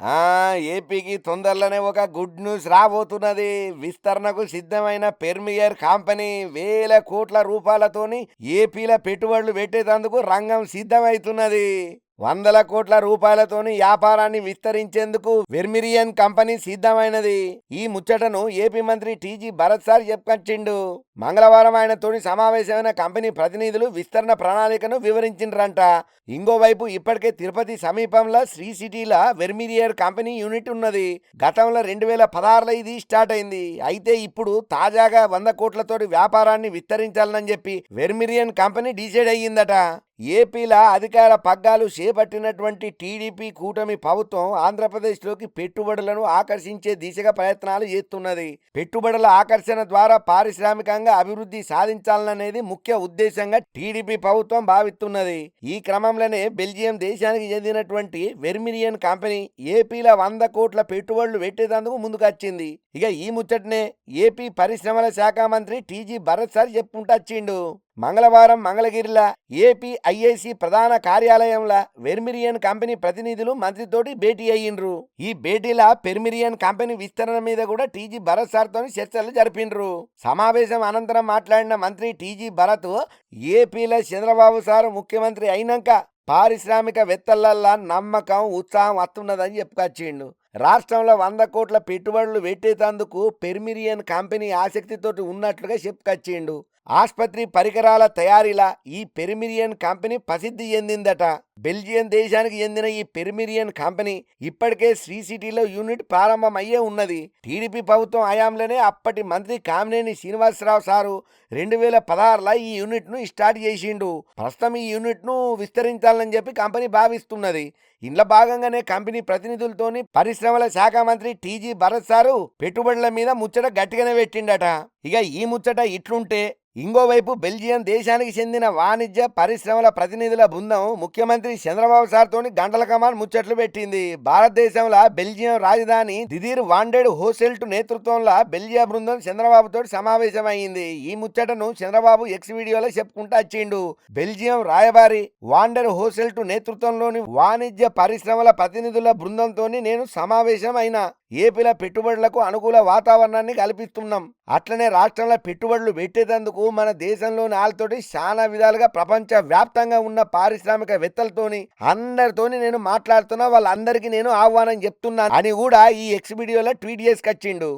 ఆ ఏపీకి తొందరలోనే ఒక గుడ్ న్యూస్ రాబోతున్నది. విస్తరణకు సిద్ధమైన పెర్మియర్ కంపెనీ వేల కోట్ల రూపాయలతోని ఏపీలో పెట్టుబడులు పెట్టేటందుకు రంగం సిద్ధమవుతున్నది వందల కోట్ల రూపాయలతోని వ్యాపారాన్ని విస్తరించేందుకు వెర్మిరియన్ కంపెనీ సిద్ధమైనది. ఈ ముచ్చటను ఏపీ మంత్రి టీజీ భరత్ సార్ చెప్పుకొచ్చిండు. మంగళవారం ఆయనతోని సమావేశమైన కంపెనీ ప్రతినిధులు విస్తరణ ప్రణాళికను వివరించిండ్రంట. ఇంకోవైపు ఇప్పటికే తిరుపతి సమీపంలో శ్రీ సిటీల వెర్మిరియర్ కంపెనీ యూనిట్ ఉన్నది. గతంలో రెండు వేల పదహారులో ఇది స్టార్ట్ అయింది. అయితే ఇప్పుడు తాజాగా వంద కోట్లతోటి వ్యాపారాన్ని విస్తరించాలని చెప్పి వెర్మిరియన్ కంపెనీ డిసైడ్ అయ్యిందట. ఏపీల అధికార పగ్గాలు చేపట్టినటువంటి టీడీపీ కూటమి ప్రభుత్వం ఆంధ్రప్రదేశ్లోకి పెట్టుబడులను ఆకర్షించే దిశగా ప్రయత్నాలు చేస్తున్నది. పెట్టుబడుల ఆకర్షణ ద్వారా పారిశ్రామికంగా అభివృద్ధి సాధించాలనేది ముఖ్య ఉద్దేశంగా టీడీపీ ప్రభుత్వం భావిస్తున్నది. ఈ క్రమంలోనే బెల్జియం దేశానికి చెందినటువంటి వెర్మిరియన్ కంపెనీ ఏపీలో వంద కోట్ల పెట్టుబడులు పెట్టేందుకు ముందుకొచ్చింది. ఇక ఈ ముచ్చటనే ఏపీ పరిశ్రమల శాఖ మంత్రి టీజీ భరత్ సార్ చెప్పుకుంటొచ్చిండు మంగళవారం మంగళగిరిలో ఏపీ ఐఐసి ప్రధాన కార్యాలయంలో వెర్మిరియన్ కంపెనీ ప్రతినిధులు మంత్రితోటి భేటీ అయ్యిండ్రు. ఈ భేటీలా పెర్మిరియన్ కంపెనీ విస్తరణ మీద కూడా టీజీ భరత్ సార్తో చర్చలు జరిపిండ్రు. సమావేశం అనంతరం మాట్లాడిన మంత్రి టీజీ భరత్ ఏపీలో చంద్రబాబు సారు ముఖ్యమంత్రి అయినాక పారిశ్రామికవేత్తలల్లా నమ్మకం ఉత్సాహం వస్తున్నదని చెప్పుకొచ్చిండు. రాష్ట్రంలో వంద కోట్ల పెట్టుబడులు పెట్టేటందుకు పెర్మిరియన్ కంపెనీ ఆసక్తితోటి ఉన్నట్లుగా చెప్పుకొచ్చిండు. ఆసుపత్రి పరికరాల తయారీలా ఈ పెరిమిరియన్ కంపెనీ ప్రసిద్ధి చెందిందట. బెల్జియం దేశానికి చెందిన ఈ పెర్మిరియన్ కంపెనీ ఇప్పటికే శ్రీ సిటీలో యూనిట్ ప్రారంభమయ్యే ఉన్నది. టీడీపీ ప్రభుత్వం హయాంలోనే అప్పటి మంత్రి కామినేని శ్రీనివాసరావు సారు రెండు వేల పదహారులో ఈ యూనిట్ను స్టార్ట్ చేసిండు. ప్రస్తుతం ఈ యూనిట్ను విస్తరించాలని చెప్పి కంపెనీ భావిస్తున్నది. ఇందులో భాగంగానే కంపెనీ ప్రతినిధులతోని పరిశ్రమల శాఖ మంత్రి టీజీ భరత్ సారు పెట్టుబడుల మీద ముచ్చట గట్టిగానే పెట్టిండట. ఇక ఈ ముచ్చట ఇట్లుంటే ఇంకోవైపు బెల్జియం దేశానికి చెందిన వాణిజ్య పరిశ్రమల ప్రతినిధుల బృందం ముఖ్యమంత్రి చంద్రబాబు సార్తోని గంటల కమాన్ ముచ్చట్లు పెట్టింది. భారతదేశంలో బెల్జియం రాజధాని దిదీర్ వాండెడ్ హోసెల్ట్ నేతృత్వంలో బెల్జియా బృందం చంద్రబాబుతో సమావేశమైంది. ఈ ముచ్చటను చంద్రబాబు ఎక్స్ వీడియోలో చెప్పుకుంటూ వచ్చిండు. బెల్జియం రాయబారి వాండెడ్ హోసెల్ట్ నేతృత్వంలోని వాణిజ్య పరిశ్రమల ప్రతినిధుల బృందంతోని నేను సమావేశం అయినా. ఏపీలో పెట్టుబడులకు అనుకూల వాతావరణాన్ని కల్పిస్తున్నాం. అట్లనే రాష్ట్రంలో పెట్టుబడులు పెట్టేటందుకు మన దేశంలోని వాళ్ళతోటి చాలా విధాలుగా ప్రపంచ వ్యాప్తంగా ఉన్న పారిశ్రామికవేత్తలతోని అందరితోని నేను మాట్లాడుతున్నా వాళ్ళందరికీ నేను ఆహ్వానం చెప్తున్నాను అని కూడా ఈ ఎక్స్ వీడియోలో ట్వీట్ చేసుకొచ్చిండు